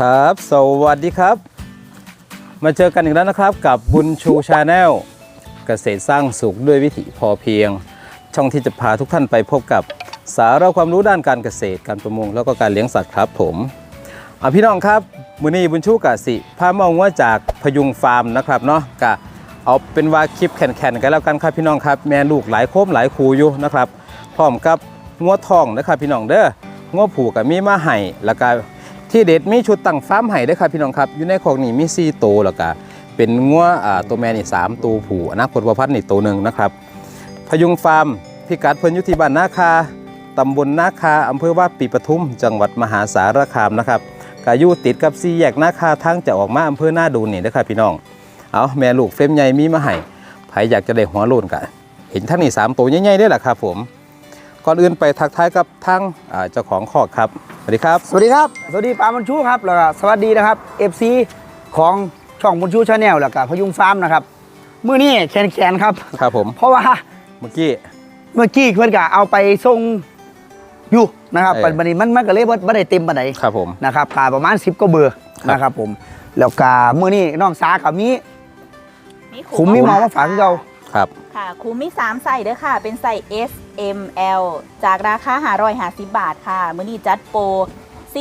ครับ สวัสดีครับ มาเจอกันอีกแล้วนะครับกับบุญชูชาแนลเกษตรสร้างสุขด้วยวิถีพอเพียง ช่องที่จะพาทุกท่านไปพบกับสาระความรู้ด้านการเกษตรการประมงแล้วก็การเลี้ยงสัตว์ครับผมอะพี่น้องครับมือนี้บุญชูกะสิพามาว่าจากพยุงฟาร์มนะครับเนาะกะเอาเป็นว่าคลิปแข่นๆกันแล้วกันครับพี่น้องครับแม่ลูกหลายโคมหลายคูอยู่นะครับพร้อมกับงัวทองนะครับพี่น้องเด้องัวผูกับมีมาไห่แล้วก็ ที่เด็ดมีชุดตั้งฟาร์มไห่ด้วยครับพี่น้องครับอยู่ในของนี่มี4ตัวแล้วก็เป็นงัวอตัวแม่นี่3ตัวผูอนาคตประพัฒน์นี่ตัวหนึ่งนะครับพยุงฟาร์มพิกัดเพิ่นยู่ที่บ้านนาคาตำบลนาคาอำเภอว่าปีปทุม จังหวัดมหาสารคามนะครับก็อยู่ติดกับสี่แยกนาคาทางจะออกมาอำเภอหน้าดูนี่นะครับพี่น้องเอาแม่ลูกเฟรมใหญ่มีมาให้ใครอยากจะได้หัวโลนกันเห็นทั้งนี่สามตัวใหญ่ๆได้หละครับผม ก่อนอื่นไปทักทายกับทั้งอ่าเจ้าของคอกครับ สวัสดีครับ สวัสดีครับ สวัสดีปามันชูครับแล้วก็สวัสดีนะครับ FC ของช่องมันชูชาแนลแล้วก็พยุงฟาร์มนะครับมื้อนี้แขนๆครับ ครับผม เพราะว่าเมื่อกี้เมื่อกี้เพิ่นก็เอาไปส่งอยู่นะครับเออปัจจุบัดนี้มันมันก็เลยบ่บ่ได้เต็มปานใดครับผมนะครับกาประมาณ10กว่าเบอร์ครับนะครับผมแล้วก็มื้อนี้น้องสากับมีมีขุมมีหมอมาฝากคือเราครับ ค่ะขุมมี3ใส่เด้อค่ะ เป็นใส่ S M L จากราคา550 บาทค่ะ มื้อนี้จัดโปร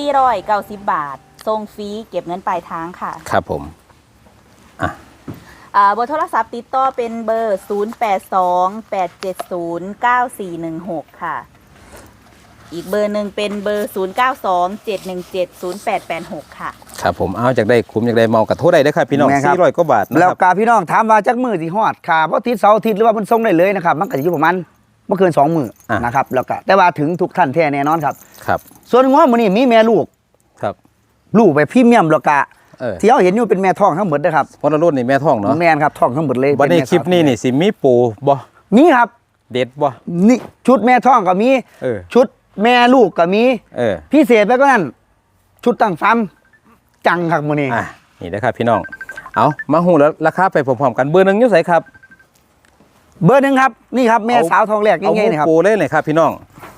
490 บาทส่งฟรีเก็บเงินปลายทางค่ะ ครับผมอ่าเบอร์โทรศัพท์ติดต่อเป็นเบอร์ 0828709416 ค่ะ อีกเบอร์หนึ่งเป็นเบอร์ 0927170886 ค่ะ ครับผมเอาจากได้คุ้มจากได้เมากระโทษได้ได้อครับพี่น้องแม่ครับ สี่ร้อยกว่าบาทนะแล้วครับก็พี่น้องถามว่าจักมื้อสิฮอดค่ะบ่ติดเสาร์อาทิตย์หรือว่ามันส่งได้เลยนะครับมันก็สิอยู่ประมาณ บ่เกินสองมื้ออะนะครับแล้วก็แต่ว่าถึงทุกท่านแท้แน่นอนครับ ครับ ส่วนง้อมื้อนี้มีแม่ลูก ครับ ลูกไปพรีเมียมแล้วก็เออ ที่เราเห็นอยู่เป็นแม่ท้องทั้งหมดนะครับเพราะเรารุ่นนี่แม่ท้องเนาะแม่นครับท้องทั้งหมดเลยวันนี้เป็แม่คลิปนี้นี่สิมีปูบ่มีครับเด็ดบ่ นี่ชุดแม่ท้องก็มีเออ ชุดแม่ลูกก็มี เออ พิเศษไปก็นั่นชุดตั้งฟาร์มจังครับมื้อนี้อะนี่นะครับพี่น้อง เอามาหูแล้วราคาไปพร้อมๆกันเบอร์หนึ่งอยุ่ใส่ครับ เบอร์หนึ่งครับนี่ครับแม่เอาสาวทองแรกเอาง่ายๆนี่ครับปูเลยเลยครับ พี่น้อง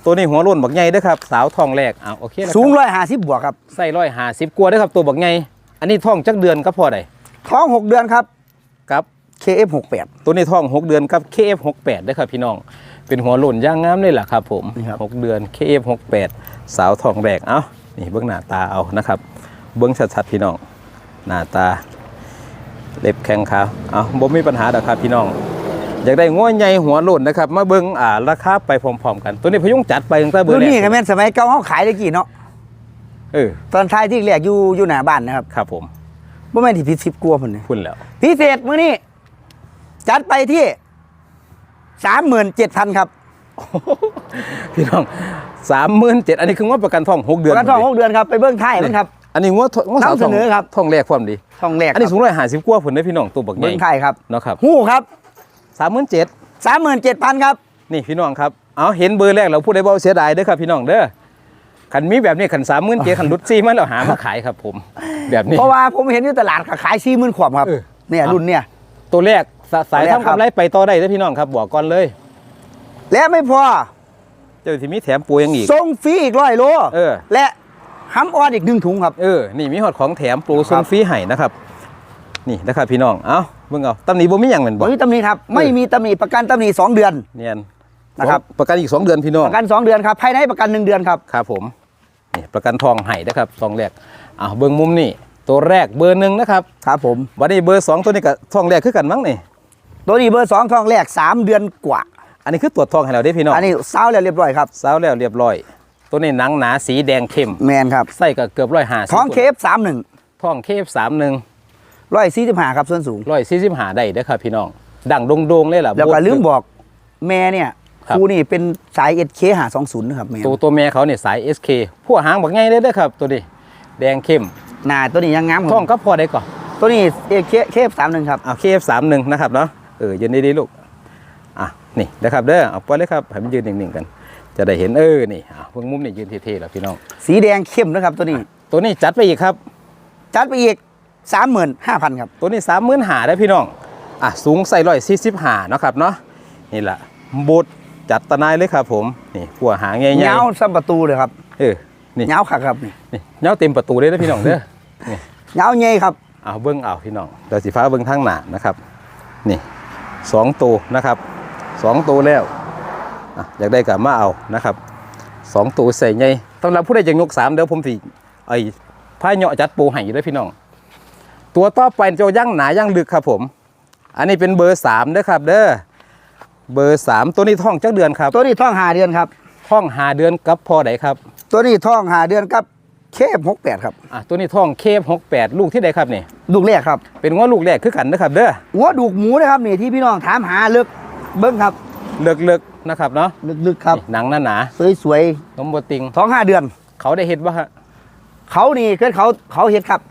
ตัวนี้หัวโล้นบักใหญ่เด้อครับ สาวทองแรกเอาโอเคนะสูง150บวกครับใส่ร้อยห้าสิบกว่าเด้อครับตัวบักใหญ่อันนี้ท้องจักเดือนก็พอได้ท้อง6เดือนครับครับ KF68 ตัวนี้ท้องหกเดือนกับ KF68 เด้อครับพี่น้องเป็นหัวโล้นย่างงามเลยล่ะครับผมนี่ครับหกเดือน KF68 สาวทองแรกเอานี่เบื้องหน้าตาเอานะครับ เบื้องชัดๆพี่น้องหน้าตาเล็บแข็งขาวเอาบ่มีปัญหาดอกครับพี่น้อง อยากได้ง้อใหญ่หัวโล้นนะครับ มาเบิ่งอ่าราคาไปพร้อมๆกัน ตัวนี้พยุงจัดไปตั้งแต่เบอรุ่ร์นแรนี้ก็กแม่นสมัยเก่าเฮาขายได้กี่เนาะเออตอนท้ายที่แรกอยู่อยู่หน้าบ้านนะครับครับผมบ่แม่นที่ผิด10กว่าพุ่นนี่พุ่นแล้วพิเศษมื้อนี้จัดไปที่37,000ครับพี่น้องสามหมื่นเจ็ดอันนี้คือว่าประกันทองหกเดือนกันทองหกเดือนครับไปเบิ่งท้ายมันครับ อันนี้งวดงวดสาวนำเสนอครับทองแรกความดีทองแรกอันนี้สูงร้อยห้าสิบกว่าผลได้อพี่น้องตัวบักใหญ่เบิ่งท้ายครับเนาะครับหู้ครับ สามหมื่นเจ็ด37,000ครับนี่พี่น้องครับเอาเห็นเบอร์แรกเราพูดได้บ่เสียดายเด้อครับพี่น้องเด้อขันมีแบบนี้ขันสามหมื่นเจ็ดขันรุดซี่มาแล้วหามาขายครับผม แบบนี้เพราะว่าผมเห็นอยู่ตลาดก็ขาย40,000ขวบครับเออเนี่ยรุ่นเนี่ยตัวแรกสสายตัวแรกทำกำไรไปต่อได้เด้อพี่น้องครับบอกก่อนเลย และไม่พอเจ้าที่มีแถมปูยังอีกส่งฟรีอีกร้อยโลเออและห้ำออดอีกหนึ่งถุงครับเออนี่มีหอดของแถมปูครัส่งบฟรีให้นะครับ นี่นะครับพี่น้อง เอาเบิ่งเอาตำหนิบ่มีหยังเหมือนบ่ บ่มีตำหนิครับไม่มีตำหนิประกันตำหนิสองเดือน เนียนนะครับ ประกันอีกสองเดือนพี่น้อง ประกันสองเดือนครับภายในประกันหนึ่งเดือนครับ ครับผมนี่ประกันทองให้นะครับทองแรกอ่าเบิ้งมุมนี่ตัวแรกเบอร์หนึ่งนะครับครับผมวันนี้เบอร์สองตัวนี้กับทองแรกคือกันมั้งนี่ ตัวนี้เบอร์สองทองแรกสามเดือนกว่า อันนี้คือตรวจทองให้เราได้พี่น้องอันนี้เศร้าแล้วเรียบร้อยครับสาวแล้วเรียบร้อย ตัวนี้หนังหนาสีแดงเข้มแมนครับ ไส้ก็เกือบร้อยห้าท้องเคฟสามหนึ่ง ทองเคฟสามหนึ่ง ร้อยสี่สิบห้าครับส่วนสูงร้อยสี่สิบห้าได้เด้อครับพี่น้อง ดังโดงๆเลยล่ะแล้วก็ลืมบอกแม่เนี่ยครับครูนี่เป็นสายเอเคหาสองศูนย์นะครับแม่ตัวตัวแม่เขาเนี่ยสาย SK พวกหางบักไงเลยเด้อครับ ตัวนี้ แดงเข้มหน้าตัวนี้ยังงามทองก็พอได้ก่อนตัวนี้เอเคเคฟสามหนึ่งครับเอาเคฟสามหนึ่งนะครับเนาะเออยืนดีๆลูกอะนี่นะครับเด้อเอาไปเลยครับให้มันยืนหนึ่งๆกัน จะได้เห็นเออนี่อะเพิ่งมุมนี่ยืนเท่ๆแล้วพี่น้อง สีแดงเข้มนะครับตัวนี้ ตัวนี้จัดไปอีกครับ จัดไปอีก สามหมื่นห้าพันครับ ตัวนี้สามหมื่นหาได้อพี่น้อง อะสูงใส่ร้อยสี่สิบหานาะครับเนาะ นี่แหละบูดจัดตะนายเลยครับผม นี่หัวหางใหญ่ๆเงาซ้ำประตูเลยครับ เออ นี่เงาขักครับนี่นี่เงาเต็มประตูเลยนะพี่น้องเด้อนี่ยาวใหญ่ครับเอาเบิ้งเอาพี่น้องเดี๋ยวสีฟ้าเบิ้งทางหน้านะครับ นี่สองตัวนะครับสองตัวแล้วอะอยากได้กับมาเอานะครับสองตัวใส่ไงสำหรับผู้ใดจะยกสามเดี๋ยวผมสิไอ้พายเหาะจัดปูให้อยู่เด้อพี่น้อง ตัวต่อไปจะย่างหนาย่างลึกครับผม อันนี้เป็นเบอร์สามเด้อครับ เด้อเบอร์สามตัวนี้ท่องจักเดือนครับ ตัวนี้ท้องหาเดือนครับท่องหาเดือนกับพอไดครับ ตัวนี้ท้องหาเดือนกับเคบหกแปดครับอะตัวนี้ท่องเคฟหกแปดลูกที่ใดครับนี่ลูกแรกครับ เป็นง้อลูกแรกคือกันนะครับ เด้อหัวดูกหมูนะครับนี่ที่พี่น้องถามหาเลือกเบิ้งครับเลิกเลิกๆนะครับเนาะลึกๆครับนี่หนังหนาหนาสวยๆนมบติงๆท้องห้าเดือน เขาได้เห็ดบ่ฮะเขานี่คือเขาเขาเห็ดครับ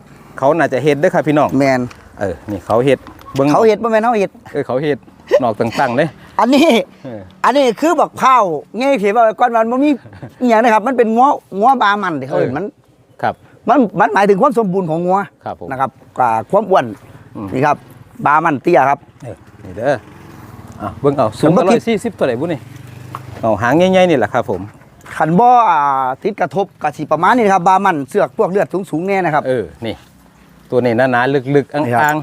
เขาน่าจะเห็ดเด้อครับพี่น้องแมนเออนี่เขาเห็ดเบิ้งเขาเห็ดบ่แมนเขาเห็ดเออเขาเห็ดนอกต่างๆเลย อันนี้เอออันนี้คือบักเผาง่ายเขียนว่าก้อนมันมันมีอหย่างนะครับ มันเป็นงัวงัวบามันที่เขาเห็นมันครับ มันมันหมายถึงความสมบูรณ์ของงัวครับผมนะครับกว่าความอ้วนอืมนี่ครับ บามันเตี้ยครับเออนี่เด้ออะเบิ้งเอาสูงผมก็ร้คิอดยสี่สิบตัวไหนบุนี่เอาหางใหญ่ๆนี่แหละครับผมขันบ่ออ่าทิศกระทบกระสีประมาณนี้นะครับบามันเสือกพวกเลือดสูงๆเนี่ยนะครับเออนี่ ตัวนี้หนาๆลึกๆนี่ครัอ่างบ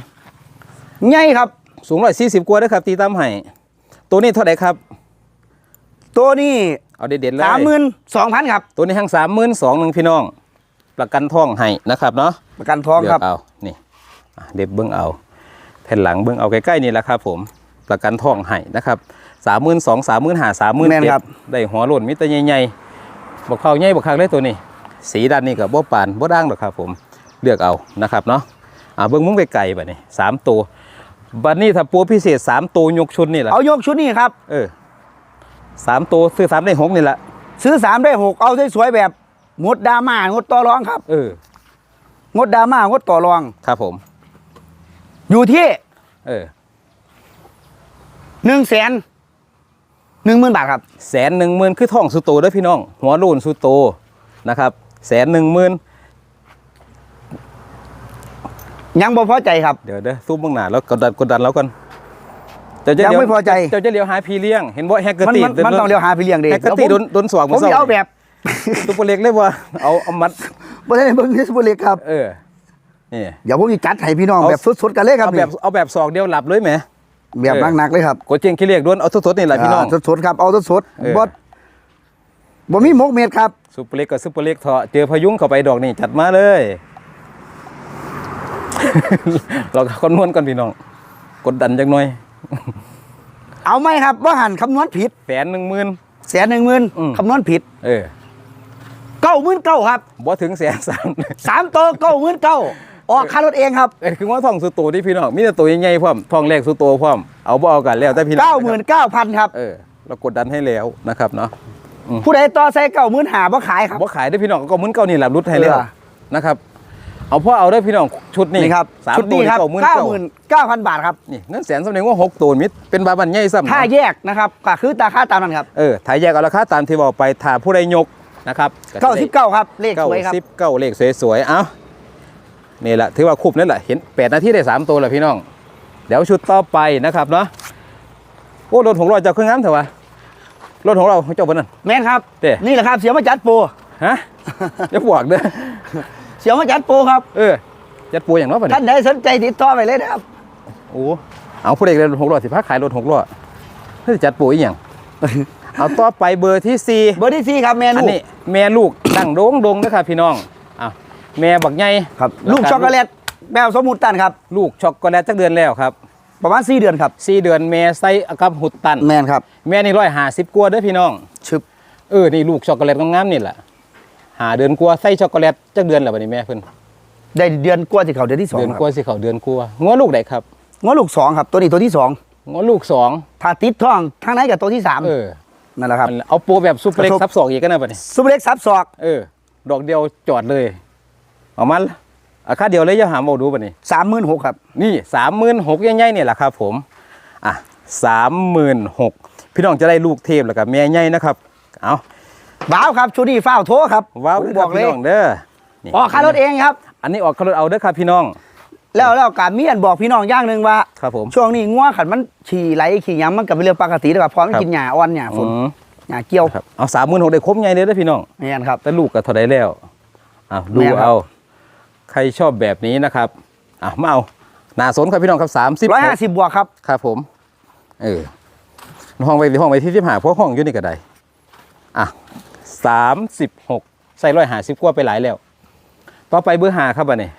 ใหญ่ครับๆสูงร้อยสี่สิบกว่าเด้อครับ ตีตามให้ตัวนี้เท่าไหร่ครับ ตัวนี้เอาเด็ดๆเลยสามหมื่นสองพันครับ ตัวนี้ทั้งสามหมื่นสองหนึ่งพี่น้อง ประกันท่องให้นะครับเนาะประกันท้องครับเลืกเอานี่อะเด็บเบิ้งเอาแผ่นหลังเบิ้งเอาใกล้ๆนี่แหละครับ ผมประกันท่องให้นะครับสามหมื่นสองสามหมื่นห้าสามหมื่นแม่นเจ็ดครับได้หัวโล้นมิตรใหญ่ๆบอกเข้าใหญ่บอกคักเลยตัวนี้ สีด้านนี้กับบ่ปานบ่ด่างหรอกครับผม เลือกเอานะครับเนาะอ่าเบิ้งมุ้งไกลๆแบบนี้สามตัวบัดนี้ถ้าปัวพิเศษสามตัวยกชุดนี่แหละเอายกชุดนี้ครับ เออสามตัวซื้อสามได้หกนี่แหละซื้อสามได้หกเอาสวยๆแบบงดดราม่างดต่อรองครับ เอองดดราม่างดต่อรอง ครับผม อยู่ที่ เออหนึ่งแสนหนึ่งหมื่นบาทครับแสนหนึ่งหมื่นคือท่องสุโตเด้อพี่น้อง หัวโลนสุโตนะครับแสนหนึ่งหมื่น ยังบ่พอใจครับ เดี๋ยวเด้อซูมเบื้องหน้าแล้วกดดันกดดันแล้วกันเจ้าจะยังเลี้ยวไม่พอใจ เจ้าจะเลี้ยวหาพี่เลี้ยงเห็นบ่แฮกเกอมันร์ตี้มันมันต้องเลี้ยวหาพี่เลี้ยงเด็แฮกเกอร์ตี้โดนโดนสวงผมจะเอาแบบตุปเล็กเลยว่าเอาเอามัดบ่ได้เบิ่งที่สุบเล็กครับเออนี่เดี๋ยวผมจะจัดให้พี่น้องเอาแบบสดๆกันเลยครับเอาแบบเอาแบบสอกเดียวหลับเลยไหมแบบเออหนักๆเลยครับกดเจียงขี้เรียกด้วนเอาสดๆนี่แหละพี่น้องาสดๆครับเอาสดเออๆบ่บ่มีหมกเม็ดครับซุปเปอร์เล็กกับซุปเปอร์เล็กเถอะเจอพายุงเข้าไปดอกนี่จัดมาเลย เราก็คำนวณกันพี่น้อง กดดันจังหน่อย เอาไหมครับว่าหันคำนวณผิดแสนหนึ่งหมื่น แสนหนึ่งหมื่นอืม คำนวณผิดเออเก้าหมื่นเก้าครับบ่ถึงแสนสามสามโตเก้าหมื่นเก้าออกค่ารถเองครับเอ้ยคือว่าทองสุโตที่พี่น้องมีแต่ตัวใหญ่ๆพร้อมทองแรกสุโตพร้อมเอาบ่เอากันแล้วแต่พี่น้องเก้าหมื่นเก้าพันครับ เออเรากดดันให้แล้วนะครับเนาะ ผู้ใดต่อใส่เก้าหมื่นหาบ่ขายครับ บ่ขายได้อพี่น้องก็มื้นเก่านี่แหละรุดให้แล้วเออ นะครับ เอาพ่อเอาได้อพี่น้องชุดนี้นี่ครับสามชุดตัวนี้ครับเก้าหมื่นเก้าเก้าหมื่นเก้าพันบาทครับนี่เงินแสนสำเนียงว่าหกตัวมิตรเป็นบาบันใหญ่ซ้ำถ้าแยกนะครับก็คือตาค่าตามนั้นครับเออถ่ายแยกเอาราคาตามที่บอกไปถ้าผู้ใดยกนะครับเก้าสิบเก้าครับเลขเก้าสวยครับสิบเก้าเลขสวยๆเอ้านี่แหละถือว่าคุ้มนั่นแหละเห็นแปดนาทีได้สามตัวแหละพี่น้อง เดี๋ยวชุดต่อไปนะครับเนาะโอ้รถของเราเจ้าเครื่องน้ำเถอะวะรถของเราเจ้าบนนั่นแม่นครับเด้นี่แหละครับเสียวมาจัดโปรฮะจะบวกเด้อเสียวมาจัดโปรครับ เออจัดปูอย่างน้อยป่ะท่าเนี่ยนใดสนใจติดต่อไปเลยนะครับ โอ้เอาผู้ใดเรียนรถหกล้อสิพักขายรถหกล้อเฮ้ยจัดปูอีกอย่าง เอาต่อไปเบอร์ที่สี่เบอร์ที่สี่ครับแม่อันลูกนี้แม่ลูกดังโด่งดงนะครับพี่น้องอะแม่บักใหญ่ครับลูกช็อกโกแลตแบบสมุนตันครับ ลูกช็อกโกแลตจักเดือนแล้วครับประมาณสี่เดือนครับสี่เดือนแม่ไส้กับหุดตัน แม่นครับ แม่นี่ร้อยหาสิบกว่าเด้อพี่น้อง ชึบ เออ นี่ลูกช็อกโกแลตงามๆนี่แหละ หาเดือนกว่าไส้ช็อกโกแลตจักเดือนแล้วบัดนี้แม่เพิ่นได้เดือนกว่าที่เขาเดือนที่สองเดือนคกว่ารับสิเขาเดือนกว่างัวลูกไหนครับง้อลูกสองครับตัวนี้ตัวที่สองงัวลูกสองถ้าติดท้องทางไหนกับตัวที่สามเออนั่นแหละครับ มันเอาโปรแบบซูเปอร์เล็กกระทบ ซับสองอีกกันนะบัดนี้ซูเปอร์เล็กซับศอกเออ ดอกเดียวจอดเลยเอามันอาค่าเดียวเลยอย่าหาเอาดูบัดนี้ สามหมื่นหกครับ นี่สามหมื่นหกใหญ่ๆเนี่ยแหละครับผม อะสามหมื่นหกพี่น้องจะได้ลูกเทพแล้วกับแม่ใหญ่นะครับ เอา บ้าวครับชูดี้ฟ้าวโทครับว้าวผมบบออกกเลเลยยพี่น้องเด้อนี่ออกค่ารถเองครับ อันนี้ออกคารถเอาเด้อครับพี่น้อง แล้วแล้วการเมียนบอกพี่น้องอย่างหนึ่งว่า ครับผม ช่วงนี้งัวขันมันฉี่ไหลขี่หยังมันก็เป็นเรื่องปกตินะครับเพราะมันครับ กินหญ้าอ่อนหญ้าฝนอืมหญ้าเกี่ยวครับเอาสามหมื่นหกได้ครบใหญ่เลยเด้อพี่น้อง นี่นครับ แต่ลูกก็เท่าไดแล้วอะดูแม่นครับ เอา ใครชอบแบบนี้นะครับอะมาเอาหนาสนครับพี่น้องครับสามสิบร้อยห้าสิบบวกครับครับผม เออห้องไปห้องไปที่ที่หาเพราะห้องอยู่นี่ก็ได้อะ สามสิบหกใส่ร้อยหาสิบกว่าไปหลายแล้ว ต่อไปเบอร์หาครับอันนี้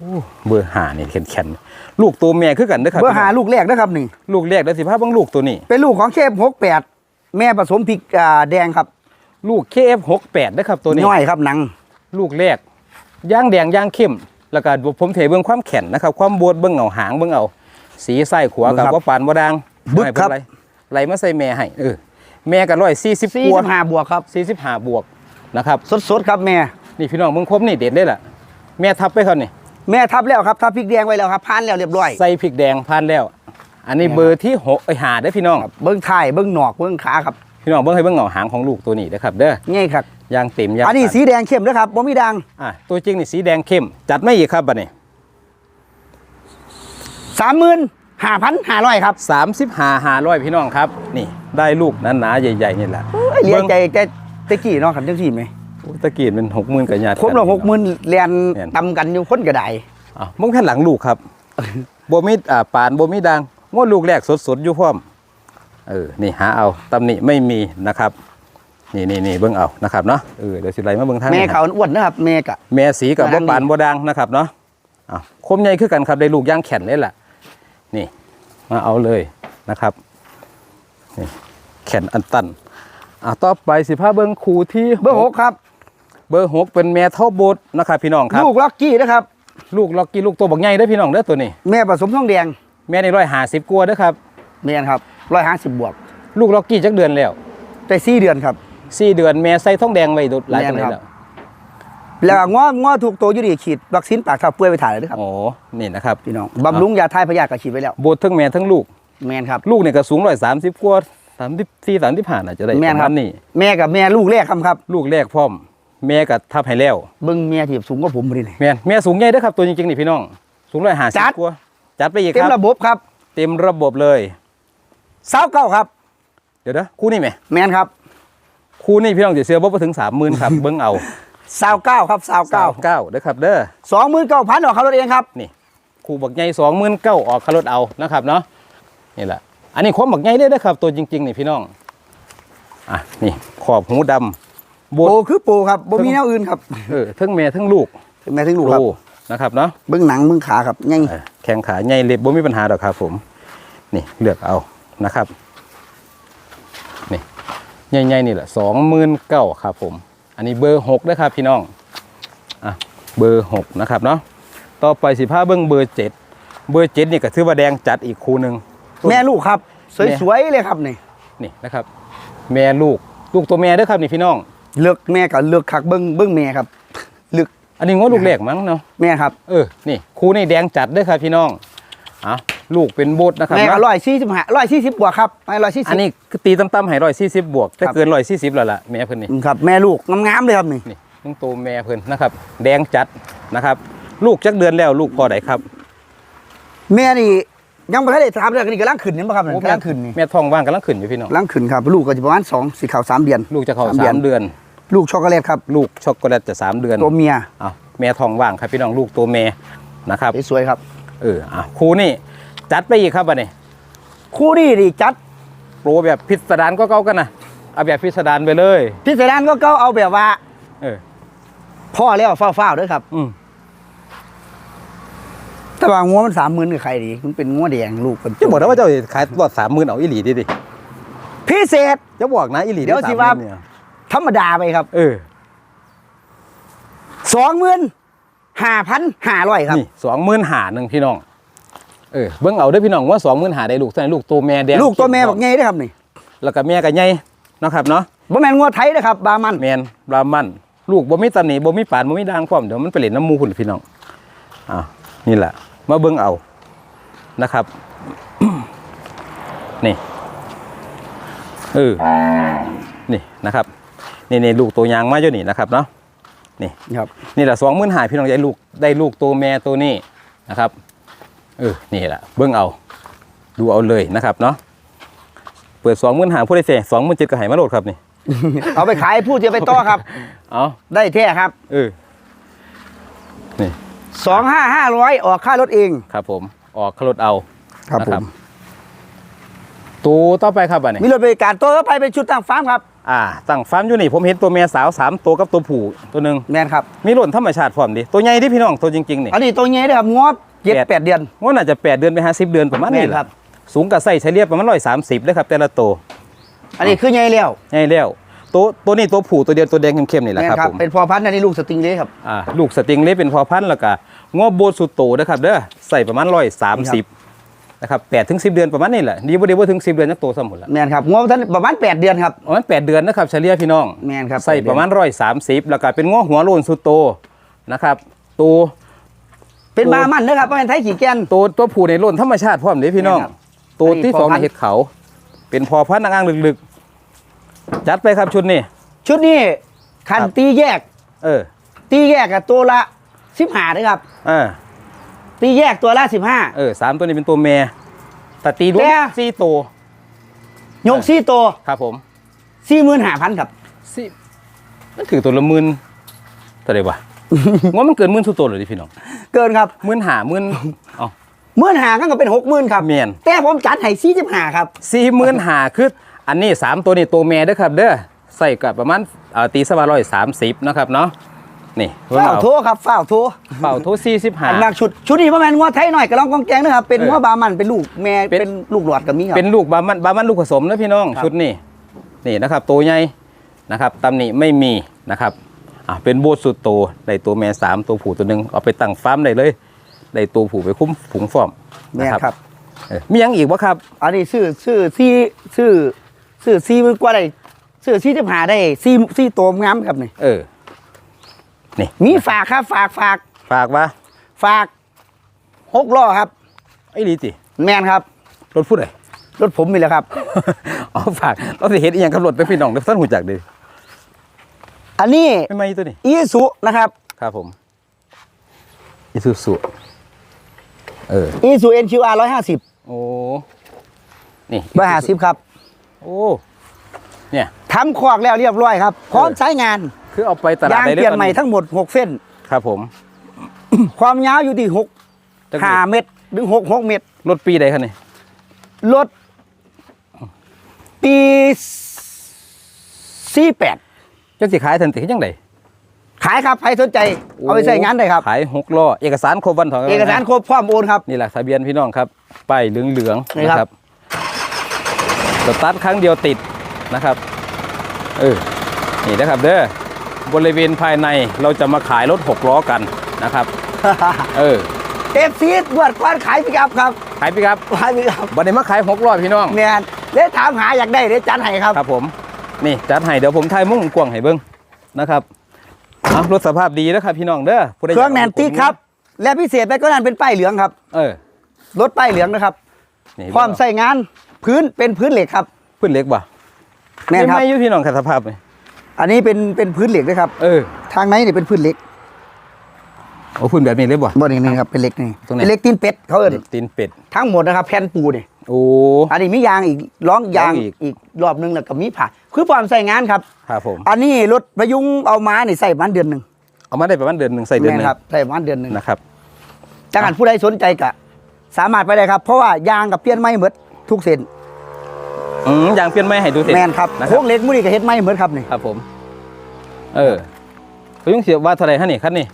อู้เบอร์หานี่แข็งแข็งๆลูกตัวแม่คือกันนะครับเบอร์หาลูกแรกนะครับนี่ลูกแรกแล้วสิพาเบังลูกตัวนี้ เป็นลูกของเชฟหกแปดแม่ผสมพริกอ่าแดงครับ ลูก KF68 นะครับตัวนี้น้อยครับหนัง ลูกแรกย่างแดงย่างเข้มแล้วก็ผมเทเบื้องความแข็งนะครับ ความบวดเบื้องเหงาหางเบื้องเอาสีไส้ขวากับว่าปานว่าดังบึกครับไหไหลมาใส่แม่ให้เออ แม่กันร้อยสี่สิบสี่กว่าสิบห้าบวกครับสี่สิบห้าบวกนะครับ สดๆครับแม่ นี่พี่น้องเมืองครบนี่เด็ดเลยล่ะแม่ทับไปเขานี่แม่ทับแล้วครับทับพริกแดงไว้แล้วครับพานแล้วเรียบร้อย ใส่พริกแดงพันแล้ว อันนี้เนี่ยเบอร์ที่หกไอยหาได้อพี่น้องครับเบิ้งท้ายเบิ้งหนอกเบิ้งขาครับพี่น้องเบิ้งให้เบิ้งเหงาหางของลูกตัวนี้นะครับเด้อง่ายครับ ยางเต็มยางอันนี้ตัดสีแดงเข้มนะครับบ่มีดังอะตัวจริงนี่สีแดงเข้มจัดไม่อีกครับบัดนี้สามหมื่น ห้าพันห้าร้อยครับสามสิบหาหาร้อยพี่น้องครับ นี่ได้ลูกหนาๆใหญ่ๆนี่แหละเลี้ยงใจใจตะกี้เนาะขันจังสี่ไหมโอ้ตะกี้เป็นหกหมื่นกับญาติผมเราหกหมื่นเรียนเนี่ยตำกันอยู่คนกระไดอะมึงแค่หลังลูกครับโบมิดอ่าปานโบมิดังงวดลูกแรกสดๆอยู่พร้อมเออนี่หาเอาตำหนิไม่มีนะครับนี่นี่นี่เบิ้งเอานะครับเนาะเออเดี๋ยวสิไลมาเบิ้งทางแม่นี้เขาอ้วนนะครับแม่กะแม่สีกับกำลับ่งปานบ่ดังนะครับเนาะอะคมใหญ่คือกันครับได้ลูกย่างแข็งเลยล่ะ นี่ มาเอาเลยนะครับนี่แข็งอันตันอะต่อไปสิพาเบิ้งคูที่เบอร์หกครับ เบอร์หกเป็นแม่ท่อโบดนะครับพี่น้องครับ ลูกล็อกกี้นะครับ ลูกล็อกกี้ลูกตัวบักใหญ่เด้อพี่น้องเด้อตัวนี้ แม่ผสมทองแดง แม่ในร้อยหาสิบกว่าเด้อครับแม่นครับร้อยห้าสิบบวก ลูกล็อกกี้จักเดือนแล้วแต่สี่เดือนครับสี่เดือนแม่ใส่ท้องแดงไว้ดุหลายแม่ตัวนไหนครับแล้ว แล้วง้อง้อถูกตัวอยุดีฉีดวัคซีนปากเท้าเปื่อยไปถ่ายเลยนะครับโอ้นี่นะครับพี่น้องบำรุงยาทายพยาธิก็ฉีดไว้แล้วโบดทั้งแม่ทั้งลูกแมนครับลูกเนี่ยก็สูงร้อยสามสิบกว่าสามสิบสี่สามสิบห้าน่ะจะได้แม่นประครัมาบณนี้แม่กับแม่ลูกแรกครับครับ ลูกแรกพร้อมแม่ก็ทับให้แล้วเบิ้งแม่ที่สูงกว่าผมพอดีเลยแม่นแม่สูงใหญ่เด้อครับตัวจริงๆนี่พี่น้อง สูงร้อยห้าสิจับดกว่าจัดไปอีกเต็คมรับระบบครับ เต็มระบบเลยสาวเก้าครับ เดี๋ยวนะคู่นี่ไหมแมนครับ คู่นี่พี่น้องจะเสียบ่ไปถึงสามหมื่นครับเบิ้งเอา สาวเก้าครับสาวเก้าเก้าเด้อครับเด้อสองหมื่นเก้าพันออกขับรถเองครับนี่ครูบักใหญ่สองหมื่นเก้าออกคารถเอานะครับเนาะนี่แหละอันนี้ความบักใหญ่เลยนะครับ ตัวจริงๆนี่พี่น้องอะนี่ขอบหูดำบวโปคือโปครับบ่มีแนวอื่นครับเออทั้งแม่ทั้งลูกแม่ถึงลูกครับโอ้นะครับเนาะเบิ้งหนังเบิ้งขาครับง่ายเออแข้งขาใหญ่เล็บบ่มีปัญหาดอกครับ ผม นี่เลือกเอานะครับนี่ใหญ่ๆนี่แหละสองหมื่นเก้าครับผม อันนี้เบอร์หกนะครับพี่น้องอะเบอร์หกนะครับเนาะต่อไปสิผ้าเบิ้งเบอร์เจ็ดเบอร์เจ็ดนี่ก็ถือว่าแดงจัดอีกคู่หนึ่งแม่ลูกครับ สวยๆเลยครับนี่นี่นะครับ แม่ลูกลูกตัวแม่เด้อครับนี่พี่น้อง เลือกแม่กับเลือกคักเบิ้งเบิ้งแม่ครับเลือกอันนี้งวลูกแรกมั้งเนาะแม่ครับ เออนี่คู่นี่แดงจัดเด้อครับพี่น้องอะ ลูกเป็นโบดนะครับแม่ก็เนาะร้อยสี่สิบห้าร้อยสี่สิบบวกครับไม่ร้อยสี่สิอับนนี้คือตีตั้มๆให้ร้อยสี่สิบบวกแต่ครับเกินร้อยสี่สิบแล้วล่ะแม่เพิ่นนี่ครับ แม่ลูกงามๆเลยครับนี่นี่ต้องโตแม่เพิ่นนะครับ แดงจัดนะครับ ลูกจักเดือนแล้วลูกพอไดครับแม่นี่ยังไม่ได้ทำเลยนี่กำลังขึ้นนี่ป่ะครับนี่โอ้กำลังขึ้นนี่แม่ท้องว่างกำลังขึ้นอยู่พี่น้องกำลังขึ้นครับลูกก็จะประมาณสองสีขาวสามเดือนลูกจะเข้าสามเดืสาอนมเดือน ลูกช็อกโกแลตครับลูกช็อกโกแลตจะสามเดือนตัวเมียอ้าวแม่ท้องว่างครับพี่น้องลูกตัวแม่นะครับสวยๆครับเอออะครูนี่ จัดไปอีกครับบัดนี้คู่นี้ดิจัดโปรแบบพิสดารก็เก่ากันนะเอาแบบพิสดารไปเลยพิเศษานก็เก้าเอาแบบว่า เออพ่อแล้วเฝ้าๆด้วยครับ อืมแต่ว่างัวมันสามหมื่นกับใครดีมันเป็นงัวแดงลูกเป็นจะบอกนะว่าเจ้าขายตัวสามหมื่นเอาอีหลีดิดิพิเศษจะบอกนะอีหลีเดี๋ยวสิว่า30,000เนี่ยธรรมดาไปครับ เออสองหมื่นห้าพันห้าร้อยครับนี่สองหมื่นหาหนึ่งพี่น้อง เออเบิ้งเอาเด้อพี่น้องว่าสองหมื่นหาได้ลูกเท่าไหร่ลูกตัวแม่แดงลูกตัวแม่บอกไงได้อครับนี่แล้วก็แม่ก็ใหญ่เนาะครับเนาะบ่แม่นงัวไทยนะครับบามันแมนบรามันลูกบ่มีตาหนีบ่มีปานบ่มีด่างพร้อมเดี๋ยวมันไปเล่นน้ำมูคุณพี่น้องอ่านี่แหละมาเบิ้งเอานะครับ นี่เออนี่นะครับนี่นี่ลูกตัวยางมาอยู่นี่นะครับเนาะนี่ครับนี่แหละสองหมื่นหาพี่น้องได้ลูกได้ลูกตัวแม่ตัวนี้นะครับ เออ นี่แหละเบิ้งเอา ดูเอาเลยนะครับเนาะ เปิดสองหมื่นหาผู้ได้เสียสองหมื่นเจ็ดก็ใหายมาโหลดครับนี่ เอาไปขายผู้จะไปต่อครับ เอาได้แท้ครับ เออ นี่สองห้าห้าร้อยออกค่ารถเอง ครับผม ออกขรถเอา ครับนะผมตัวต่อไปครับอันนี้ มีรถบริการตัวต่อไปเป็นชุดตั้งฟาร์มครับ อ่า ตั้งฟาร์มอยู่นี่ ผมเห็นตัวเมียสาวสามตัวกับตัวผู้ตัวหนึ่งแมนครับ มีหล่นธรรมชาติพร้อมดิ ตัวใหญ่ที่พี่น้องตัวจริงๆนี่ อันนี้ตัวเงี้ยนะครับงอบ เจ็ดแปดแปดเดือนว่าน่าจะแปดเดือนไปห้าสิบเดือนประมาณนี้แม่นแหครัละบสูงกับไส้เฉลี่ยประมาณร้อยสามสิบเลยครับ แต่ละตัวอันนี้คือเงี้ยแล้วใหญ่แล้วตัวตัวนี้ตัวผู้ตัวเดียวตัวแดงเข้มๆนี่แหละแมนครับครับผมเป็นพอพันธุ์อันนี้ลูกสติงเลยครับอ่าลูกสติงเล็เป็นพอพันธุ์แล้วก็งอโบสุโตนะครับเด้อใส่ประมาณร้อยสามสิบนะครับแปดถึงสิบเดือนประมาณนี้แหละดีบ่ดีบ่ถึงสิบเดือนนักตัวสมุนละแมนครับงอบท่านประมาณแปดเดือนครับประมาณแปดเดือนนะครับเฉลี่ยพี่น้องแมนครับใส่ประมาณร้อยสามสิบแล้วก็เป็นง้อหัวโลนสุโตนะครับตัว เป็นบามันนะครับเป็นไทยขี่แกนตัวตัวผู้ในโลนธรรมชาติพร้อมเด้พี่น้องแม่นครับตัวที่อันนี้สองพอพันธุ์ในเห็ดเขา เป็นพอพันธุ์อ่างๆลึกๆจัดไปครับชุดนี้ ชุดนี้คันครับตีแยก เออ ตีแยกกับตัวละสิบห้านะครับเออตีแยกตัวละสิบห้าเออสามตัวนี้เป็นตัวแม่แต่ตีรวมแต่สี่ตัวยกซี่ตัวครับผมสี่หมื่นห้าพันครับสี่นั่นคือตัวละหมื่นเท่าไหร่วะ ว่ามันเกินหมื่นสุดตัวเลยดิพี่น้องเกินครับหมื่นหาหมื่นอ๋อหมื่นห้าก็เป็นหกหมื่นครับแม่นแต่ผมจัดให้สี่สิบห้าครับสี่หมื่นหาคืออันนี้สามตัวนี้ตัวแม่เด้อครับ เด้อใส่กับประมาณเอ่อตีสบาร้อยสามสิบนะครับเนาะนี่เพิ่งฝ้าวเอาโทครับฝ้าวโทเป่าโทสี่สิบห้าอันมากชุดชุดนี้ประมาณงัวไทยหน่อยกระลองกองแกงนะครับเป็นเอองัวบามันเป็นลูกแม่เป็นเป็นลูกหลอดกับมีครับเป็นลูกบามันบามันลูกผสมนะพี่น้องครับชุดนี้นี่นะครับตัวใหญ่นะครับตำหนิไม่มีนะครับ อะเป็นโบสสุดโตได้ตัวแม่สามตัวผู้ตัวหนึ่งเอาไปตั้งฟาร์มได้เลยได้ตัวผู้ไปคุ้มฝูงฟอมแม่นะครับเออมีหยังอีกวะครับ อันนี้ซื้อซื้อซี่ซื้อซื้อซี่มันกว่าได้ซื้อซี่สิบห้าได้ซี่ซี่โตมงามครับนี่เออนี่มีฝากครับ ฝากฝากฝากว่าฝากหกล้อครับไอ้ลีติแมนครับรถพูดเลยรถผมมีแล้วครับ อ๋อฝากเราสิเห็นอีหยังกับรถไปพี่น้องเดี๋ยวท่านหูจักดิ อันนี้ไม่ไม่ตัวนี้อีสุนะครับครับผมอิซูซุเอออีสุ NQR ร้อยห้าสิบโอ้นี่ร้อยห้าสิบครับ โอ้เนี่ยทำคอกแล้วเรียบร้อยครับ พร้อมเออใช้งาน คือเอาไปตลาดยางได้เปลี่ยนตอใหม่ทั้งหมดหกเส้น ครับผม ความยาวอยู่ที่หกจักห้าเม็ดเมตรถึงหกหกเมตรรถปีใดคะนี่รถปีสี่แปด จักสิขายทันทียังไงขายครับใครสนใจเอาไปใช้งานได้ครับขายหกล้อเอกสารครบวันถอนเอกสารครบพร้อมโอนครับนี่แหละทะเบียนพี่น้องครับป้ายเหลืองๆนี่นะคครัรับบสตาร์ทครั้งเดียวติดนะครับเออนี่นะครับเด้อบริเวณภายในเราจะมาขายรถหกล้อกันนะครับเออเอฟซีดวดก้อนขายพิกับครับขายพี่ครับขายพิกับบันนี้มาขายหกล้อพี่น้องแมนเลยถามหาอยากได้เลยจัดให้ครับครับผม นี่จัดให้เดี๋ยวผมถ่ายมุ่งกวางให้เบิ้งนะครับเอารถสภาพดีนะครับพี่น้องเด้อผู้ใดเครื่องแนนติกครับ และพิเศษไปก็นั่นเป็นป้ายเหลืองครับเออรถป้ายเหลืองนะครับนี่พร้อมใส่งานพื้นเป็นพื้นเหล็กครับพื้นเหล็กบ่แม่นครับไม่อยู่พี่น้องครับสภาพนี่อันนี้เป็นเป็นพื้นเหล็กนะครับ เออ ทางในนี่เป็นพื้นเหล็กโอ้พื้นแบบนี้เลยบ่บนนี่ครับเป็นเหล็กนี่ตรงไหนเป็นเหล็กตีนเป็ดเขาเอิ้นตีนเป็ดทั้งหมดนะครับแผ่นปูนี่ โอ้ อันนี้มียางอีกร้องยางร้องอีก อีกรอบนึงแล้วก็มีผ่าคือพร้อมใส่งานครับ ครับผม อันนี้รถพยุงเอามานี่ใส่ประมาณเดือนหนึ่งเอามาได้ประมาณเดือนหนึ่งใส่เดือนหนึ่งแม่ครับใส่ประมาณเดือนหนึ่งนะครับจังหันผู้ใดสนใจกะ สามารถไปได้ครับ เพราะว่ายางกับเปลี่ยนไม่เหมือนทุกเส้นอืมอย่างเปลี่ยนไม่ให้ดูสิแมนครับนะคโค้รับงเหล็กมุ้นี่ก็เฮ็ดไม่เหมือนครับนี่ครับผม เออเขายุ่งเสียว่าเท่าไหร่ฮะนี่คันนี่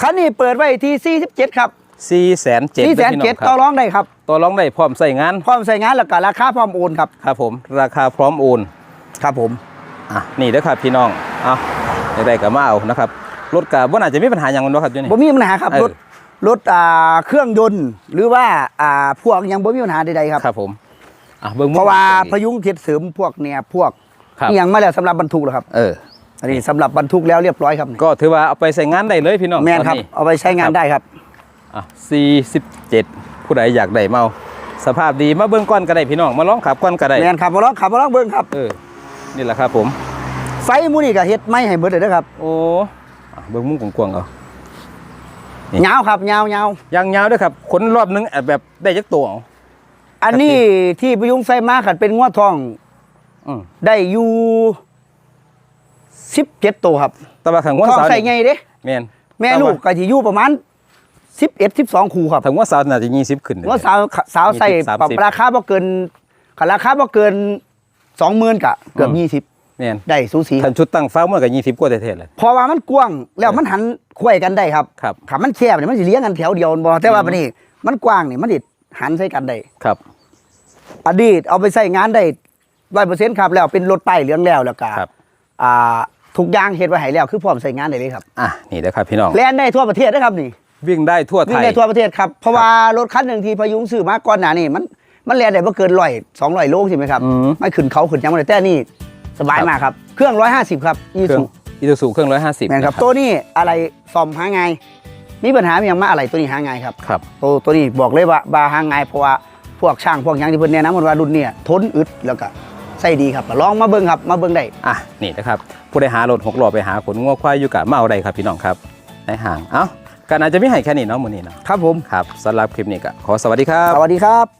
คันนี้เปิดไว้ที่47ครับ สี่แสนเจ็ด4แสนพี่น้เจ็อดงคต่อรับรองได้ครับต่อรองได้พร้อมใส่งาน พร้อมใส่งานแล้วก็ราคาพร้อมโอนครับครับผม ราคาพร้อมโอนครับผมอะนี่เด้อครับพี่น้องเอาได้ๆกับมาเอานะครับรถกับว่าอาจจะมีปัญหาอย่างนั้นบ่ครับเจ้านี่บ่มีปัญหาครับเออรถรถอ่าเครื่องยนต์หรือว่าอ่าพวกยังบ่มีปัญหาใดๆครับครับผมอะเบิ่งมุมเพราะว่าพอีกยุงเทียดเสริมพวกเนี่ยพวกครับอหย่างมาแล้วสำหรับบรรทุกแล้วครับ เออ อันนี้สำหรับบรรทุกแล้วเรียบร้อยครับ ก็ถือว่าเอาไปใส่งานได้เลยพี่น้องแมนครับตอเอาไปใช้งานได้ครับ อะ47ผู้ใดอยากได้เมา สภาพดีมาเบิ่งก่อนก็ได้พี่น้องมาลองขับก่อนก็ได้แมนครับมาลองขับมาลองเบิ่งครับเออนี่แหละครับผมไฟหมูนี่ก็เฮ็ดไม่ให้เบิดเลยนะครับ โอ้อะเบิ่งมุมกว้างๆเอานี่ยาวครับยาวยาวยางยาวด้วยครับขนรอบนึงอะแบบได้จักตัวเอาอันนี้ที่พยุงไฟมาขันเป็นงวดทองอืมได้อยู่17ตัวครับ แต่ว่าขังว่าทองสาวใส่ไงเด้แม่นแม่ลูกก็จะอยู่ประมาณ 11 12คู่ครับถึงว่าสาวน่าจะยี่สิบขึ้นเลยว่าสาวสาวใส่20 30ปรับราคาบ่เกินราคาบ่เกิน20,000กะเกือบอืมยี่สิบแม่นได้สูสีทันชุดตั้งฟ้าเมื่อกับยี่สิบกว่าเทศๆเลยเพราะว่ามันกว้างแล้วมันหันคุ้ยกันได้ครับครับขับมันแคบเนี่ยมันสิเลี้ยงกันแถวเดียวบ่แต่ว่าบัดนี้มันกว้างนี่มันสิหันใส่กันได้ครับ อดีตเอาไปใส่งานได้ร้อยเปอร์เซ็นต์ครับแล้วเป็นรถป้ายเหลืองแล้วแล้วก็ครับอ่าทุกอย่างเฮ็ดไว้ให้แล้วคือพร้อมใส่งานได้เลยครับอะนี่นะครับพี่น้องแล่นได้ทั่วประเทศนะครับนี่ วิ่งได้ทั่วไทวิ่งยได้ทั่วประเทศครับ เพราะว่ารถคันหนึ่งที่พยุงซื้อมาก่อนหน้านี่มันมันแล่นได้บ่เกินร้อยสองร้อยโลใช่ไหมครับอืม ไม่ขึ้นเขาขึ้นยังไม่ได้แต่นี่สบายครับมากครับ เครื่องร้อยห้าสิบครับอีเครื่องสุอีซูซูเครื่องร้อยห้าสิบแม่นครับตัวนี้อะไรซ่อมหาไงายมีปัญหามีอย่างมาอะไรตัวนี้หาไงายครับ ครับ ตัวตัวนี้บอกเลยว่าบาหาไงายเพราะว่าพวกช่างพวกหยังที่เพิ่นแนะนำกันว่ารุ่นเนี่ยทนอึดแล้วก็ใส่ดีครับลองมาเบิ่งครับมาเบิ่งได้ อะนี่นะครับผู้ใดหารถหกล้อไปหาขนงัวควายอยู่กับมาเอาได้ครับพี่น้องครับในห่างเอ้า การอาจจะไม่ให้แค่นี้เนาะมือนี้เนาะครับผม ครับสำหรับคลิปนี้ก็ขอสวัสดีครับ สวัสดีครับ